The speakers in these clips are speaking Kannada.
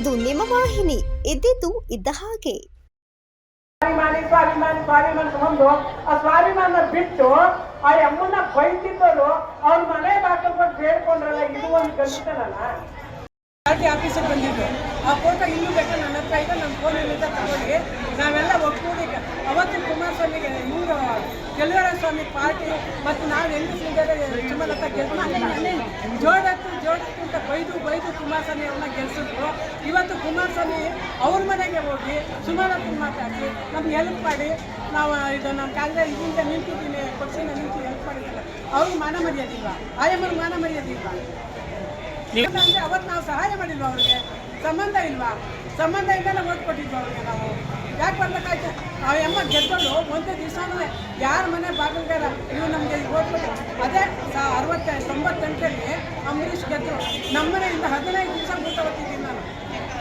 ನಿಮ್ಮ ವಾಹಿನಿ ಇದ್ದಿದ್ದು ಇದ್ದ ಹಾಗೆ. ಸ್ವಾಭಿಮಾನಿ ಸ್ವಾಭಿಮಾನಿ ಸ್ವಾಭಿಮಾನಿ ಬಂದು ಆ ಸ್ವಾಭಿಮಾನ ಬಿಟ್ಟು ಆ ಅಮ್ಮನ ಬೈತಿದ್ದವರು ಅವ್ರ ಮನೆ ಬಾಕಲ್ ಕೊಟ್ಟು ಬೇಡ್ಕೊಂಡ್ರಲ್ಲ ಇದು ಒಂದು ಕಲಿತನಲ್ಲ ಪಾರ್ಟಿ ಆಫೀಸಿಗೆ ಬಂದಿದ್ದು. ಆ ಫೋಟೋ ಇನ್ನೂ ಬೇಕಾ? ನನ್ನ ಹತ್ರ ಇದೆ ನನ್ನ ಫೋನಿಂದ ತಗೊಂಡು ನಾವೆಲ್ಲ ಒಕ್ಕೂಡಿ ಅವತ್ತಿನ ಕುಮಾರಸ್ವಾಮಿಗೆ ಇವರು ಕೆಲವರ ಸ್ವಾಮಿ ಪಾರ್ಟಿ ಮತ್ತು ನಾವು ಎಲ್ಲಿ ಸುಮಲತಾ ಗೆಲ್ಕೊಂಡು ಜೋಡತ್ತು ಜೋಡತ್ತು ಅಂತ ಬೈದು ಬೈದು ಕುಮಾರಸ್ವಾಮಿ ಅವ್ರನ್ನ ಗೆಲ್ಸಿದ್ರು. ಇವತ್ತು ಕುಮಾರಸ್ವಾಮಿ ಅವ್ರ ಮನೆಗೆ ಹೋಗಿ ಸುಮಲತಾ ಮಾತಾಡಿ ನಮ್ಗೆ ಹೆಲ್ಪ್ ಮಾಡಿ ನಾವು ಇದು ನಮ್ಮ ಕಾಂಗ್ರೆಸ್ ಇದರಿಂದ ನಿಂತಿದ್ದೀನಿ ಕೊಡ್ಸಿನ ನಿಂತು ಹೆಲ್ಪ್ ಮಾಡಿದ್ದಾರೆ. ಅವ್ರಿಗೆ ಮಾನ ಮರ್ಯಾದಿಲ್ವಾ ಆಯಮ್ಮನ ಮಾನ ಮರ್ಯಾದಿಲ್ವಾ ಅಂದರೆ ಅವತ್ತು ನಾವು ಸಹಾಯ ಮಾಡಿಲ್ವಾ ಅವ್ರಿಗೆ? ಸಂಬಂಧ ಇಲ್ವಾ? ಸಂಬಂಧ ಇಲ್ಲದೆ ಓಟ್ ಕೊಟ್ಟಿದ್ವಿ ಅವ್ರಿಗೆ ನಾವು. ಯಾಕೆ ಬರ್ಬೇಕಾಯ್ತು? ಆ ಅಮ್ಮ ಗೆದ್ದಳು ಒಂದೇ ದಿವಸನೂ ಯಾರ ಮನೆ ಬಾಗಿಲ್ಗಾರ? ಇವು ನಮಗೆ ಓಟ್ ಕೊಟ್ಟು ಅದೇ ಅರವತ್ತ ತೊಂಬತ್ತೆಂಟರಲ್ಲಿ ಅಂಬರೀಷ್ ಗೆದ್ದರು ನಮ್ಮನೆಯಿಂದ ಹದಿನೈದು ದಿವಸ ಊಟ ಹೊತ್ತಿದ್ದೀನಿ ನಾನು.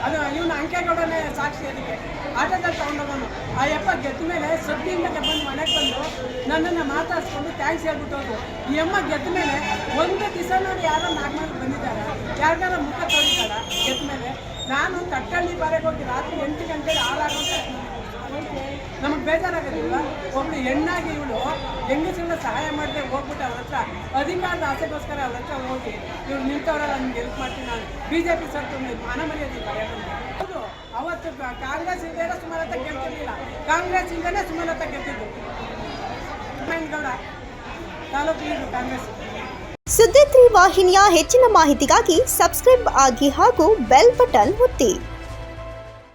ಅದು ಇವನು ಅಂಕೆಗೌಡನೇ ಸಾಕ್ಷಿ ಅದಕ್ಕೆ. ಆಟೋದಲ್ಲಿ ತೊಗೊಂಡೋಗೋನು. ಆ ಯಪ್ಪ ಗೆದ್ದ ಮೇಲೆ ಸದ್ದಿಯಿಂದ ಬಂದು ಮನೆಗೆ ಬಂದು ನನ್ನನ್ನು ಮಾತಾಡಿಸ್ಕೊಂಡು ಥ್ಯಾಂಕ್ಸ್ ಹೇಳ್ಬಿಟ್ಟು ಹೋದ್ರು ಈ ಅಮ್ಮ ಗೆದ್ದ ಮೇಲೆ ಒಂದು ದಿವಸ ನೋಡಿ ಯಾರೋ ನಾಲ್ಕು ಬಂದಿದ್ದಾರೆ. ಯಾರಿಗಾರ ಮುಖ ತೋರಿದಾರ ಗೆದ್ದ ಮೇಲೆ. ನಾನು ತಟ್ಟಳ್ಳಿ ಬಾರೆಗೆ ಹೋಗಿ ರಾತ್ರಿ ಎಂಟು ಗಂಟೆಗೆ ಹಾಳಾಗೋದು. ನಮಗೆ ಬೇಜಾರಾಗೋದಿಲ್ಲ ಒಬ್ಬಳು ಹೆಣ್ಣಾಗಿ ಇವಳು. ಹೆಂಗಸರನ್ನ ಸಹಾಯ ಮಾಡದೆ ಹೋಗ್ಬಿಟ್ಟು ಅವ್ರ ಹತ್ರ ಅಧಿಕಾರದ ಆಸೆಗೋಸ್ಕರ ಅವ್ರ ಹತ್ರ ಹೋಗಿ ಇವ್ರು ನಿಂತವರೆಲ್ಲ ನಮ್ಗೆ ಹೆಲ್ಪ್ ಮಾಡ್ತೀನಿ ನಾನು. ಬಿ ಜೆ ಪಿ ಸರ್ಕಾರ ಮಾನ ಮರ್ಯಾದೆ ಹೌದು, ಅವತ್ತು ಕಾಂಗ್ರೆಸ್ ಇಲ್ಲದೆ ಸುಮಲತಾ ಗೆಲ್ತಿರ್ಲಿಲ್ಲ ಕಾಂಗ್ರೆಸ್ ಇಂದನೇ ಸುಮಲತಾ ಗೆದ್ದಿದ್ದು ಗೌಡ ತಾಲೂಕು ಇದು ಕಾಂಗ್ರೆಸ್. ಸುದ್ದಿ ವಾಹಿನಿಯ ಹೆಚ್ಚಿನ ಮಾಹಿತಿಗಾಗಿ ಸಬ್ಸ್ಕ್ರೈಬ್ ಆಗಿ ಹಾಗೂ ಬೆಲ್ ಬಟನ್ ಒತ್ತಿ.